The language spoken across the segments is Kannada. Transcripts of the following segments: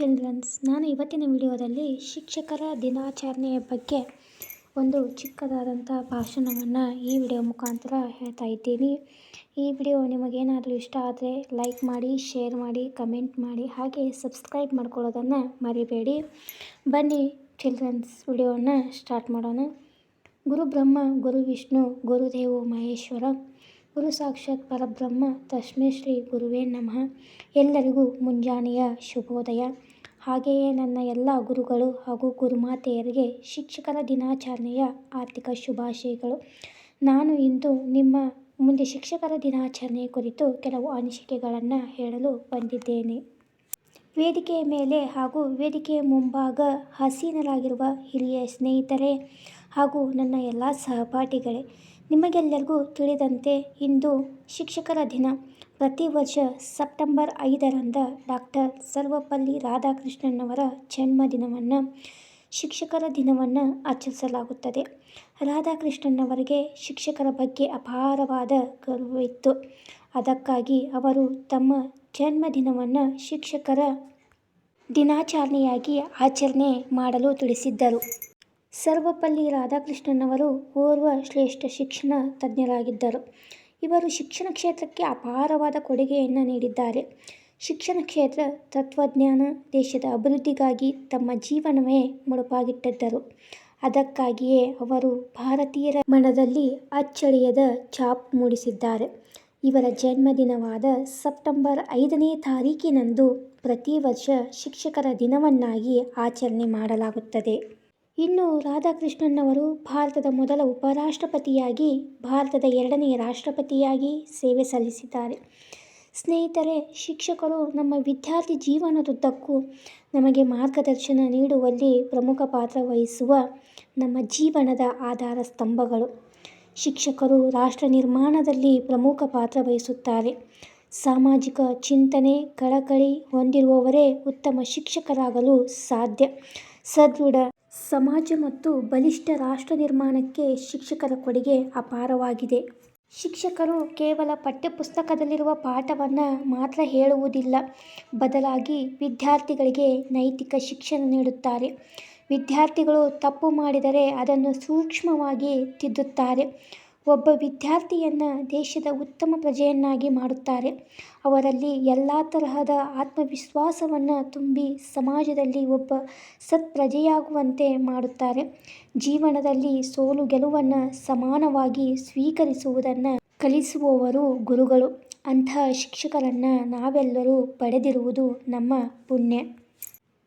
ಚಿಲ್ಡ್ರನ್ಸ್ ನಾನು ಇವತ್ತಿನ ವಿಡಿಯೋದಲ್ಲಿ ಶಿಕ್ಷಕರ ದಿನಾಚರಣೆಯ ಬಗ್ಗೆ ಒಂದು ಚಿಕ್ಕದಾದಂಥ ಭಾಷಣವನ್ನು ಈ ವಿಡಿಯೋ ಮುಖಾಂತರ ಹೇಳ್ತಾ ಇದ್ದೀನಿ. ಈ ವಿಡಿಯೋ ನಿಮಗೇನಾದರೂ ಇಷ್ಟ ಆದರೆ ಲೈಕ್ ಮಾಡಿ, ಶೇರ್ ಮಾಡಿ, ಕಮೆಂಟ್ ಮಾಡಿ, ಹಾಗೆ ಸಬ್ಸ್ಕ್ರೈಬ್ ಮಾಡ್ಕೊಳ್ಳೋದನ್ನು ಮರಿಬೇಡಿ. ಬನ್ನಿ ಚಿಲ್ಡ್ರನ್ಸ್ ವಿಡಿಯೋವನ್ನು ಸ್ಟಾರ್ಟ್ ಮಾಡೋಣ. ಗುರು ಬ್ರಹ್ಮ, ಗುರು ವಿಷ್ಣು, ಗುರುದೇವೋ, ಮಹೇಶ್ವರ ಗುರು ಸಾಕ್ಷಾತ್ ಪರಬ್ರಹ್ಮ, ತಸ್ಮೈ ಶ್ರೀ ಗುರುವೇ ನಮಃ. ಎಲ್ಲರಿಗೂ ಮುಂಜಾನೆಯ ಶುಭೋದಯ. ಹಾಗೆಯೇ ನನ್ನ ಎಲ್ಲ ಗುರುಗಳು ಹಾಗೂ ಗುರುಮಾತೆಯರಿಗೆ ಶಿಕ್ಷಕರ ದಿನಾಚರಣೆಯ ಆರ್ಥಿಕ ಶುಭಾಶಯಗಳು. ನಾನು ಇಂದು ನಿಮ್ಮ ಮುಂದೆ ಶಿಕ್ಷಕರ ದಿನಾಚರಣೆ ಕುರಿತು ಕೆಲವು ಅನಿಸಿಕೆಗಳನ್ನು ಹೇಳಲು ಬಂದಿದ್ದೇನೆ. ವೇದಿಕೆಯ ಮೇಲೆ ಹಾಗೂ ವೇದಿಕೆಯ ಮುಂಭಾಗ ಹಸೀನರಾಗಿರುವ ಹಿರಿಯ ಸ್ನೇಹಿತರೆ ಹಾಗೂ ನನ್ನ ಎಲ್ಲ ಸಹಪಾಠಿಗಳೇ ನಿಮಗೆಲ್ಲರಿಗೂ ತಿಳಿದಂತೆ ಇಂದು ಶಿಕ್ಷಕರ ದಿನ. ಪ್ರತಿ ವರ್ಷ ಸೆಪ್ಟೆಂಬರ್ ಐದರಂದ ಡಾಕ್ಟರ್ ಸರ್ವಪಲ್ಲಿ ರಾಧಾಕೃಷ್ಣನ್ನವರ ಜನ್ಮದಿನವನ್ನು, ಶಿಕ್ಷಕರ ದಿನವನ್ನು ಆಚರಿಸಲಾಗುತ್ತದೆ. ರಾಧಾಕೃಷ್ಣನ್ನವರಿಗೆ ಶಿಕ್ಷಕರ ಬಗ್ಗೆ ಅಪಾರವಾದ ಗೌರವವಿತ್ತು ಅದಕ್ಕಾಗಿ ಅವರು ತಮ್ಮ ಜನ್ಮದಿನವನ್ನು ಶಿಕ್ಷಕರ ದಿನಾಚರಣೆಯಾಗಿ ಆಚರಣೆ ಮಾಡಲು ತಿಳಿಸಿದ್ದರು. ಸರ್ವಪಲ್ಲಿ ರಾಧಾಕೃಷ್ಣನವರು ಓರ್ವ ಶ್ರೇಷ್ಠ ಶಿಕ್ಷಣ ತಜ್ಞರಾಗಿದ್ದರು. ಇವರು ಶಿಕ್ಷಣ ಕ್ಷೇತ್ರಕ್ಕೆ ಅಪಾರವಾದ ಕೊಡುಗೆಯನ್ನು ನೀಡಿದ್ದಾರೆ. ಶಿಕ್ಷಣ ಕ್ಷೇತ್ರ ತತ್ವಜ್ಞಾನ ದೇಶದ ಅಭಿವೃದ್ಧಿಗಾಗಿ ತಮ್ಮ ಜೀವನವೇ ಮುಡುಪಾಗಿಟ್ಟಿದ್ದರು. ಅದಕ್ಕಾಗಿಯೇ ಅವರು ಭಾರತೀಯರ ಮನದಲ್ಲಿ ಅಚ್ಚಳಿಯದ ಛಾಪ್ ಮೂಡಿಸಿದ್ದಾರೆ. ಇವರ ಜನ್ಮದಿನವಾದ ಸೆಪ್ಟೆಂಬರ್ ಐದನೇ ತಾರೀಕಿನಂದು ಪ್ರತಿ ವರ್ಷ ಶಿಕ್ಷಕರ ದಿನವನ್ನಾಗಿ ಆಚರಣೆ ಮಾಡಲಾಗುತ್ತದೆ. ಇನ್ನು ರಾಧಾಕೃಷ್ಣನ್ನವರು ಭಾರತದ ಮೊದಲ ಉಪರಾಷ್ಟ್ರಪತಿಯಾಗಿ, ಭಾರತದ ಎರಡನೆಯ ರಾಷ್ಟ್ರಪತಿಯಾಗಿ ಸೇವೆ ಸಲ್ಲಿಸಿದ್ದಾರೆ. ಸ್ನೇಹಿತರೆ, ಶಿಕ್ಷಕರು ನಮ್ಮ ವಿದ್ಯಾರ್ಥಿ ಜೀವನದುದ್ದಕ್ಕೂ ನಮಗೆ ಮಾರ್ಗದರ್ಶನ ನೀಡುವಲ್ಲಿ ಪ್ರಮುಖ ಪಾತ್ರ ವಹಿಸುವ ನಮ್ಮ ಜೀವನದ ಆಧಾರ ಸ್ತಂಭಗಳು. ಶಿಕ್ಷಕರು ರಾಷ್ಟ್ರ ನಿರ್ಮಾಣದಲ್ಲಿ ಪ್ರಮುಖ ಪಾತ್ರ ವಹಿಸುತ್ತಾರೆ. ಸಾಮಾಜಿಕ ಚಿಂತನೆ, ಕಳಕಳಿ ಹೊಂದಿರುವವರೇ ಉತ್ತಮ ಶಿಕ್ಷಕರಾಗಲು ಸಾಧ್ಯ. ಸದೃಢ ಸಮಾಜ ಮತ್ತು ಬಲಿಷ್ಠ ರಾಷ್ಟ್ರ ನಿರ್ಮಾಣಕ್ಕೆ ಶಿಕ್ಷಕರ ಕೊಡುಗೆ ಅಪಾರವಾಗಿದೆ. ಶಿಕ್ಷಕರು ಕೇವಲ ಪಠ್ಯಪುಸ್ತಕದಲ್ಲಿರುವ ಪಾಠವನ್ನು ಮಾತ್ರ ಹೇಳುವುದಿಲ್ಲ, ಬದಲಾಗಿ ವಿದ್ಯಾರ್ಥಿಗಳಿಗೆ ನೈತಿಕ ಶಿಕ್ಷಣ ನೀಡುತ್ತಾರೆ. ವಿದ್ಯಾರ್ಥಿಗಳು ತಪ್ಪು ಮಾಡಿದರೆ ಅದನ್ನು ಸೂಕ್ಷ್ಮವಾಗಿ ತಿದ್ದುತ್ತಾರೆ. ಒಬ್ಬ ವಿದ್ಯಾರ್ಥಿಯನ್ನು ದೇಶದ ಉತ್ತಮ ಪ್ರಜೆಯನ್ನಾಗಿ ಮಾಡುತ್ತಾರೆ. ಅವರಲ್ಲಿ ಎಲ್ಲ ತರಹದ ಆತ್ಮವಿಶ್ವಾಸವನ್ನು ತುಂಬಿ ಸಮಾಜದಲ್ಲಿ ಒಬ್ಬ ಸತ್ಪ್ರಜೆಯಾಗುವಂತೆ ಮಾಡುತ್ತಾರೆ. ಜೀವನದಲ್ಲಿ ಸೋಲು ಗೆಲುವನ್ನು ಸಮಾನವಾಗಿ ಸ್ವೀಕರಿಸುವುದನ್ನು ಕಲಿಸುವವರು ಗುರುಗಳು. ಅಂತಹ ಶಿಕ್ಷಕರನ್ನು ನಾವೆಲ್ಲರೂ ಪಡೆದಿರುವುದು ನಮ್ಮ ಪುಣ್ಯ.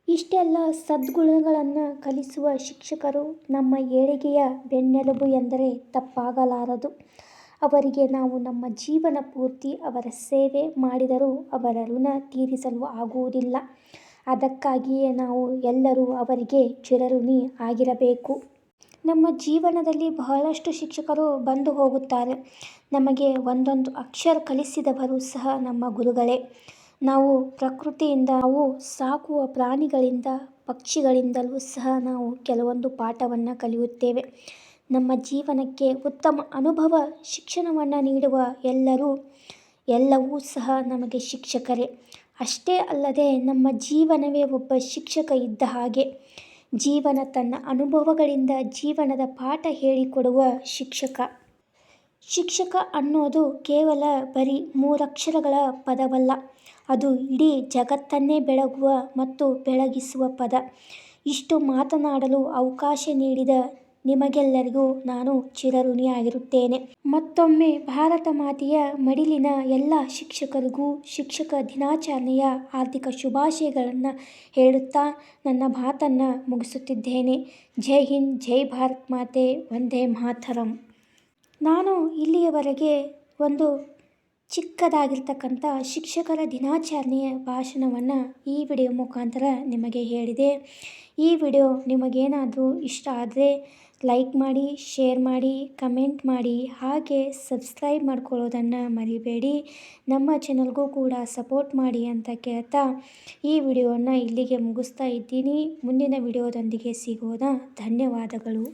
ಇಷ್ಟೆಲ್ಲ ಸದ್ಗುಣಗಳನ್ನು ಕಲಿಸುವ ಶಿಕ್ಷಕರು ನಮ್ಮ ಏಳಿಗೆಯ ಬೆನ್ನೆಲುಬು ಎಂದರೆ ತಪ್ಪಾಗಲಾರದು. ಅವರಿಗೆ ನಾವು ನಮ್ಮ ಜೀವನ ಪೂರ್ತಿ ಅವರ ಸೇವೆ ಮಾಡಿದರೂ ಅವರ ಋಣ ತೀರಿಸಲು ಆಗುವುದಿಲ್ಲ. ಅದಕ್ಕಾಗಿಯೇ ನಾವು ಎಲ್ಲರೂ ಅವರಿಗೆ ಚಿರಋಣಿ ಆಗಿರಬೇಕು. ನಮ್ಮ ಜೀವನದಲ್ಲಿ ಬಹಳಷ್ಟು ಶಿಕ್ಷಕರು ಬಂದು ಹೋಗುತ್ತಾರೆ. ನಮಗೆ ಒಂದೊಂದು ಅಕ್ಷರ ಕಲಿಸಿದವರು ಸಹ ನಮ್ಮ ಗುರುಗಳೇ. ನಾವು ಪ್ರಕೃತಿಯಿಂದ ನಾವು ಸಾಕುವ ಪ್ರಾಣಿಗಳಿಂದ, ಪಕ್ಷಿಗಳಿಂದಲೂ ಸಹ ನಾವು ಕೆಲವೊಂದು ಪಾಠವನ್ನು ಕಲಿಯುತ್ತೇವೆ. ನಮ್ಮ ಜೀವನಕ್ಕೆ ಉತ್ತಮ ಅನುಭವ ಶಿಕ್ಷಣವನ್ನು ನೀಡುವ ಎಲ್ಲರೂ, ಎಲ್ಲವೂ ಸಹ ನಮಗೆ ಶಿಕ್ಷಕರೇ. ಅಷ್ಟೇ ಅಲ್ಲದೆ ನಮ್ಮ ಜೀವನವೇ ಒಬ್ಬ ಶಿಕ್ಷಕ ಇದ್ದ ಹಾಗೆ, ಜೀವನ ತನ್ನ ಅನುಭವಗಳಿಂದ ಜೀವನದ ಪಾಠ ಹೇಳಿಕೊಡುವ ಶಿಕ್ಷಕ. ಶಿಕ್ಷಕ ಅನ್ನೋದು ಕೇವಲ ಬರೀ ಮೂರಕ್ಷರಗಳ ಪದವಲ್ಲ. ಅದು ಇಡೀ ಜಗತ್ತನ್ನೇ ಬೆಳಗುವ ಮತ್ತು ಬೆಳಗಿಸುವ ಪದ. ಇಷ್ಟು ಮಾತನಾಡಲು ಅವಕಾಶ ನೀಡಿದ ನಿಮಗೆಲ್ಲರಿಗೂ ನಾನು ಚಿರಋಣಿಯಾಗಿರುತ್ತೇನೆ. ಮತ್ತೊಮ್ಮೆ ಭಾರತ ಮಾತೆಯ ಮಡಿಲಿನ ಎಲ್ಲ ಶಿಕ್ಷಕರಿಗೂ ಶಿಕ್ಷಕ ದಿನಾಚರಣೆಯ ಆರ್ಥಿಕ ಶುಭಾಶಯಗಳನ್ನು ಹೇಳುತ್ತಾ ನನ್ನ ಮಾತನ್ನು ಮುಗಿಸುತ್ತಿದ್ದೇನೆ. ಜೈ ಹಿಂದ್, ಜೈ ಭಾರತ್ ಮಾತೆ, ವಂದೇ ಮಾತರಂ. ನಾನು ಇಲ್ಲಿಯವರೆಗೆ ಒಂದು ಚಿಕ್ಕದಾಗಿರ್ತಕ್ಕಂಥ ಶಿಕ್ಷಕರ ದಿನಾಚರಣೆಯ ಭಾಷಣವನ್ನು ಈ ವಿಡಿಯೋ ಮುಖಾಂತರ ನಿಮಗೆ ಹೇಳಿದೆ. ಈ ವಿಡಿಯೋ ನಿಮಗೇನಾದರೂ ಇಷ್ಟ ಆದರೆ ಲೈಕ್ ಮಾಡಿ, ಶೇರ್ ಮಾಡಿ, ಕಮೆಂಟ್ ಮಾಡಿ, ಹಾಗೆ ಸಬ್ಸ್ಕ್ರೈಬ್ ಮಾಡ್ಕೊಳ್ಳೋದನ್ನು ಮರಿಬೇಡಿ. ನಮ್ಮ ಚಾನಲ್ಗೂ ಕೂಡ ಸಪೋರ್ಟ್ ಮಾಡಿ ಅಂತ ಕೇಳ್ತಾ ಈ ವಿಡಿಯೋವನ್ನು ಇಲ್ಲಿಗೆ ಮುಗಿಸ್ತಾ ಇದ್ದೀನಿ. ಮುಂದಿನ ವಿಡಿಯೋದೊಂದಿಗೆ ಸಿಗೋದ ಧನ್ಯವಾದಗಳು.